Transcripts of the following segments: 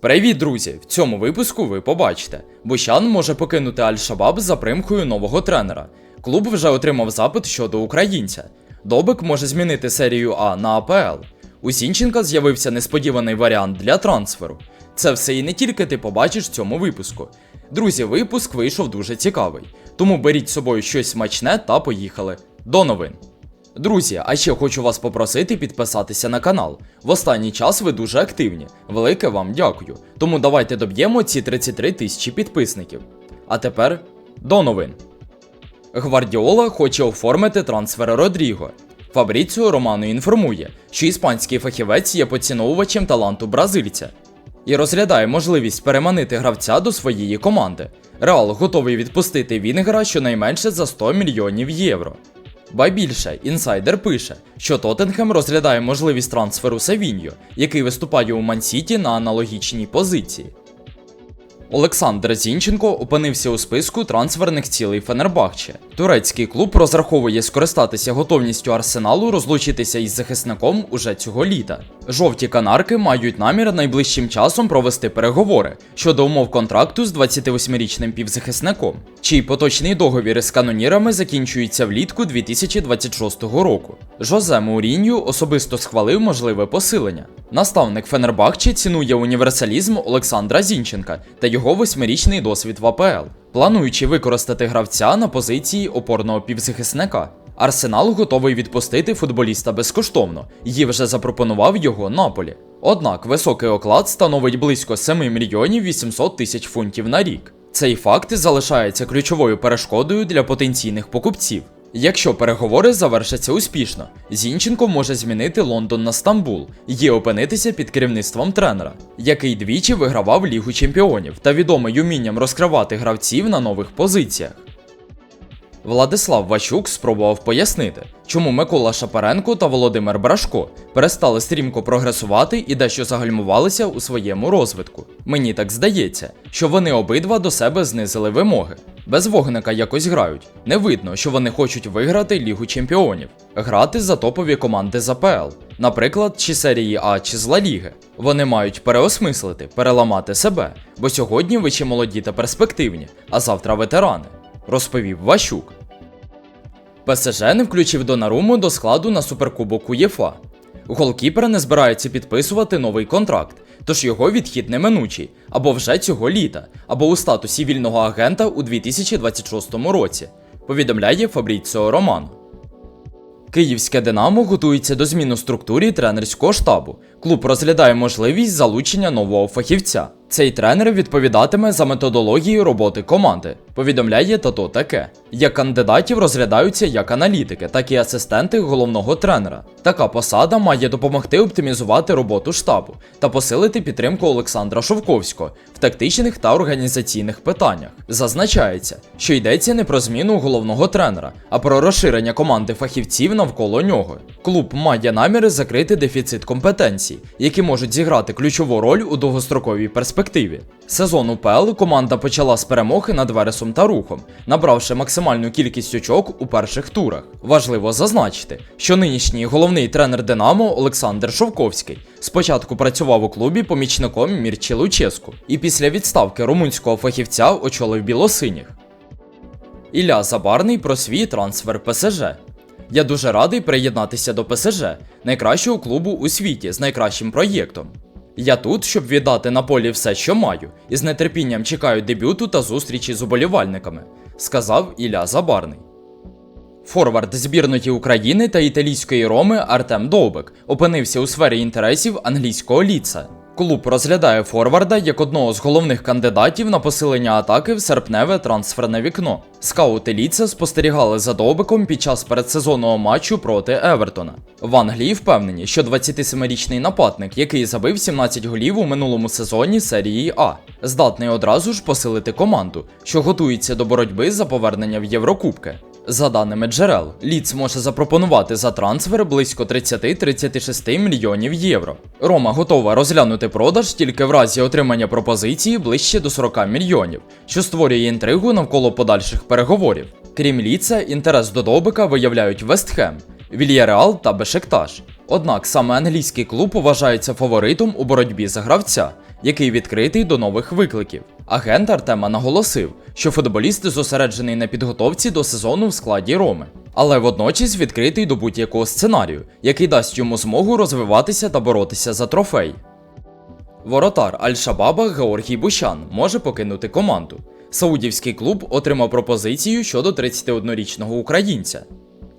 Привіт, друзі! В цьому випуску ви побачите. Бущан може покинути Аль-Шабаб за примкою нового тренера. Клуб вже отримав запит щодо українця. Добик може змінити серію А на АПЛ. У Сінченка з'явився несподіваний варіант для трансферу. Це все і не тільки ти побачиш в цьому випуску. Друзі, випуск вийшов дуже цікавий. Тому беріть з собою щось смачне та поїхали. До новин. Друзі, а ще хочу вас попросити підписатися на канал. В останній час ви дуже активні. Велике вам дякую. Тому давайте доб'ємо ці 33 тисячі підписників. А тепер до новин. Гвардіола хоче оформити трансфер Родріго. Фабріціо Романо інформує, що іспанський фахівець є поціновувачем таланту бразильця і розглядає можливість переманити гравця до своєї команди. Реал готовий відпустити Вінгера щонайменше за 100 мільйонів євро. Ба більше, інсайдер пише, що Тоттенхем розглядає можливість трансферу Савіньо, який виступає у Мансіті на аналогічній позиції. Олександр Зінченко опинився у списку трансферних цілей Фенербахче. Турецький клуб розраховує скористатися готовністю арсеналу розлучитися із захисником уже цього літа. Жовті канарки мають намір найближчим часом провести переговори щодо умов контракту з 28-річним півзахисником, чий поточний договір із канонірами закінчується влітку 2026 року. Жозе Маурінью особисто схвалив можливе посилення. Наставник Фенербахче цінує універсалізм Олександра Зінченка та його восьмирічний досвід в АПЛ, плануючи використати гравця на позиції опорного півзахисника. Арсенал готовий відпустити футболіста безкоштовно, і вже запропонував його Наполі. Однак високий оклад становить близько 7 мільйонів 800 тисяч фунтів на рік. Цей факт залишається ключовою перешкодою для потенційних покупців. Якщо переговори завершаться успішно, Зінченко може змінити Лондон на Стамбул і опинитися під керівництвом тренера, який двічі вигравав Лігу чемпіонів та відомий умінням розкривати гравців на нових позиціях. Владислав Ващук спробував пояснити, чому Микола Шапаренко та Володимир Брашко перестали стрімко прогресувати і дещо загальмувалися у своєму розвитку. Мені так здається, що вони обидва до себе знизили вимоги. Без вогника якось грають. Не видно, що вони хочуть виграти Лігу чемпіонів, грати за топові команди з АПЛ, наприклад, чи серії А, чи з Ліги. Вони мають переосмислити, переламати себе, бо сьогодні ви ще молоді та перспективні, а завтра ветерани, розповів Ващук. ПСЖ не включив Донаруму до складу на суперкубок УЄФА. Голкіпер не збирається підписувати новий контракт, тож його відхід неминучий, або вже цього літа, або у статусі вільного агента у 2026 році, повідомляє Фабріціо Романо. Київське Динамо готується до зміни структурі тренерського штабу. Клуб розглядає можливість залучення нового фахівця. Цей тренер відповідатиме за методологію роботи команди. Повідомляє Тато таке. Як кандидатів розглядаються як аналітики, так і асистенти головного тренера. Така посада має допомогти оптимізувати роботу штабу та посилити підтримку Олександра Шовковського в тактичних та організаційних питаннях. Зазначається, що йдеться не про зміну головного тренера, а про розширення команди фахівців навколо нього. Клуб має наміри закрити дефіцит компетенцій, які можуть зіграти ключову роль у довгостроковій перспективі. Сезон УПЛ команда почала з перемоги над Вересом та Рухом, набравши максимальну кількість очок у перших турах. Важливо зазначити, що нинішній головний тренер Динамо Олександр Шовковський спочатку працював у клубі помічником Мірчі Луческу, і після відставки румунського фахівця очолив білосиніх. Ілля Забарний про свій трансфер ПСЖ. Я дуже радий приєднатися до ПСЖ, найкращого клубу у світі з найкращим проєктом. Я тут, щоб віддати на полі все, що маю, і з нетерпінням чекаю дебюту та зустрічі з уболівальниками, сказав Ілля Забарний. Форвард збірної України та італійської Роми Артем Довбик опинився у сфері інтересів англійського ліца. Клуб розглядає форварда як одного з головних кандидатів на посилення атаки в серпневе трансферне вікно. Скаути Ліца спостерігали за Довбиком під час передсезонного матчу проти Евертона. В Англії впевнені, що 27-річний нападник, який забив 17 голів у минулому сезоні серії А, здатний одразу ж посилити команду, що готується до боротьби за повернення в Єврокубки. За даними джерел, Ліц може запропонувати за трансфер близько 30-36 мільйонів євро. Рома готова розглянути продаж тільки в разі отримання пропозиції ближче до 40 мільйонів, що створює інтригу навколо подальших переговорів. Крім Ліца, інтерес до Добика виявляють Вестхем, Вільяреал та Бешектаж. Однак саме англійський клуб вважається фаворитом у боротьбі за гравця, який відкритий до нових викликів. Агент Артема наголосив, що футболіст зосереджений на підготовці до сезону в складі Роми, але водночас відкритий до будь-якого сценарію, який дасть йому змогу розвиватися та боротися за трофей. Воротар Аль-Шабаба Георгій Бущан може покинути команду. Саудівський клуб отримав пропозицію щодо 31-річного українця,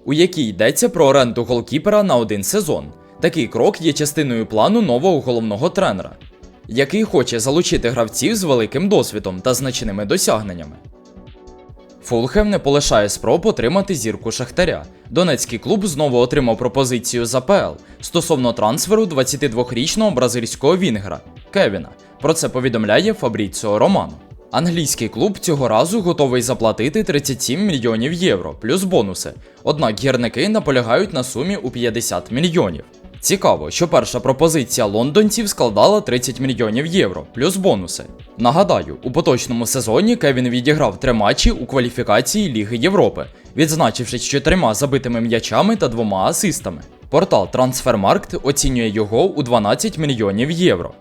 у якій йдеться про оренду голкіпера на один сезон. Такий крок є частиною плану нового головного тренера, який хоче залучити гравців з великим досвідом та значними досягненнями. Фулхем не полишає спроб отримати зірку Шахтаря. Донецький клуб знову отримав пропозицію з АПЛ стосовно трансферу 22-річного бразильського вінгера Кевіна. Про це повідомляє Фабріціо Романо. Англійський клуб цього разу готовий заплатити 37 мільйонів євро плюс бонуси. Однак гірники наполягають на сумі у 50 мільйонів. Цікаво, що перша пропозиція лондонців складала 30 мільйонів євро плюс бонуси. Нагадаю, у поточному сезоні Кевін відіграв три матчі у кваліфікації Ліги Європи, відзначившись чотирма забитими м'ячами та двома асистами. Портал Transfermarkt оцінює його у 12 мільйонів євро.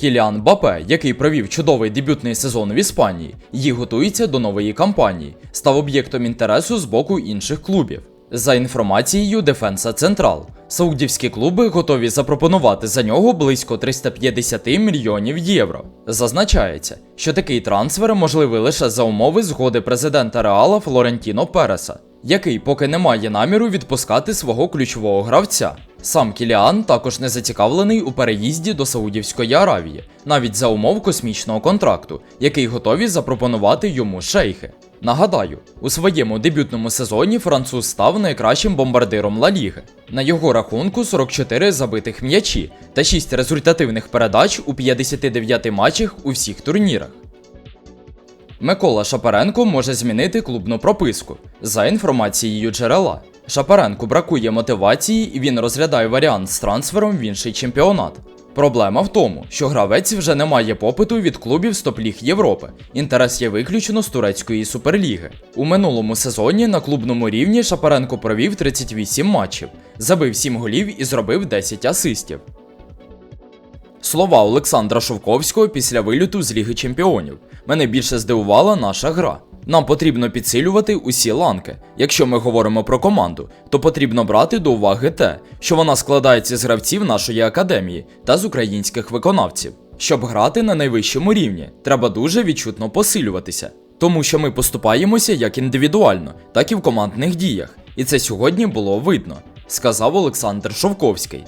Кіліан Бапе, який провів чудовий дебютний сезон в Іспанії, і готується до нової кампанії, став об'єктом інтересу з боку інших клубів. За інформацією Дефенса Централ, саудівські клуби готові запропонувати за нього близько 350 мільйонів євро. Зазначається, що такий трансфер можливий лише за умови згоди президента Реала Флорентіно Переса, який поки не має наміру відпускати свого ключового гравця. Сам Кіліан також не зацікавлений у переїзді до Саудівської Аравії, навіть за умов космічного контракту, який готові запропонувати йому шейхи. Нагадаю, у своєму дебютному сезоні француз став найкращим бомбардиром Ла Ліги. На його рахунку 44 забитих м'ячі та 6 результативних передач у 59 матчах у всіх турнірах. Микола Шапаренко може змінити клубну прописку. За інформацією джерела, Шапаренку бракує мотивації і він розглядає варіант з трансфером в інший чемпіонат. Проблема в тому, що гравець вже не має попиту від клубів з топ-ліг Європи. Інтерес є виключно з турецької суперліги. У минулому сезоні на клубному рівні Шапаренко провів 38 матчів, забив 7 голів і зробив 10 асистів. Слова Олександра Шовковського після виліту з Ліги Чемпіонів. Мене більше здивувала наша гра. Нам потрібно підсилювати усі ланки. Якщо ми говоримо про команду, то потрібно брати до уваги те, що вона складається з гравців нашої академії та з українських виконавців. Щоб грати на найвищому рівні, треба дуже відчутно посилюватися, тому що ми поступаємося як індивідуально, так і в командних діях. І це сьогодні було видно, сказав Олександр Шовковський.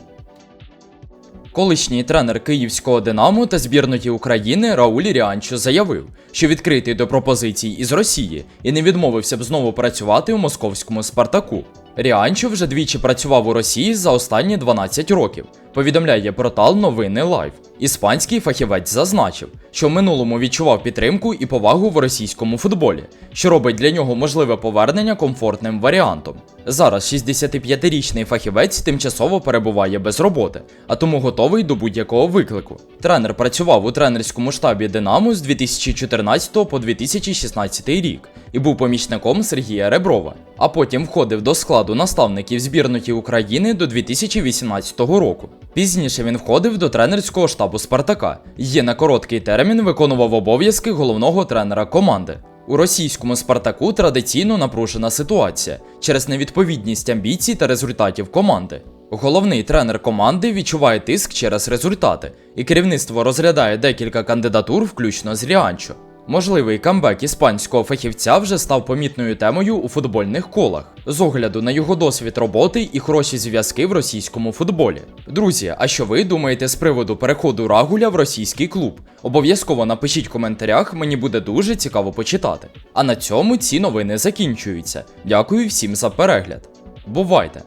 Колишній тренер київського Динамо та збірної України Рауль Ріанчо заявив, що відкритий до пропозицій із Росії і не відмовився б знову працювати у московському Спартаку. Ріанчо вже двічі працював у Росії за останні 12 років. Повідомляє портал Новини Лайв. Іспанський фахівець зазначив, що в минулому відчував підтримку і повагу в російському футболі, що робить для нього можливе повернення комфортним варіантом. Зараз 65-річний фахівець тимчасово перебуває без роботи, а тому готовий до будь-якого виклику. Тренер працював у тренерському штабі Динамо з 2014 по 2016 рік і був помічником Сергія Реброва, а потім входив до складу наставників збірної України до 2018 року. Пізніше він входив до тренерського штабу Спартака і на короткий термін виконував обов'язки головного тренера команди. У російському Спартаку традиційно напружена ситуація через невідповідність амбіцій та результатів команди. Головний тренер команди відчуває тиск через результати, і керівництво розглядає декілька кандидатур, включно з Ріанчо. Можливий камбек іспанського фахівця вже став помітною темою у футбольних колах з огляду на його досвід роботи і хороші зв'язки в російському футболі. Друзі, а що ви думаєте з приводу переходу Рагуля в російський клуб? Обов'язково напишіть в коментарях, мені буде дуже цікаво почитати. А на цьому ці новини закінчуються. Дякую всім за перегляд. Бувайте!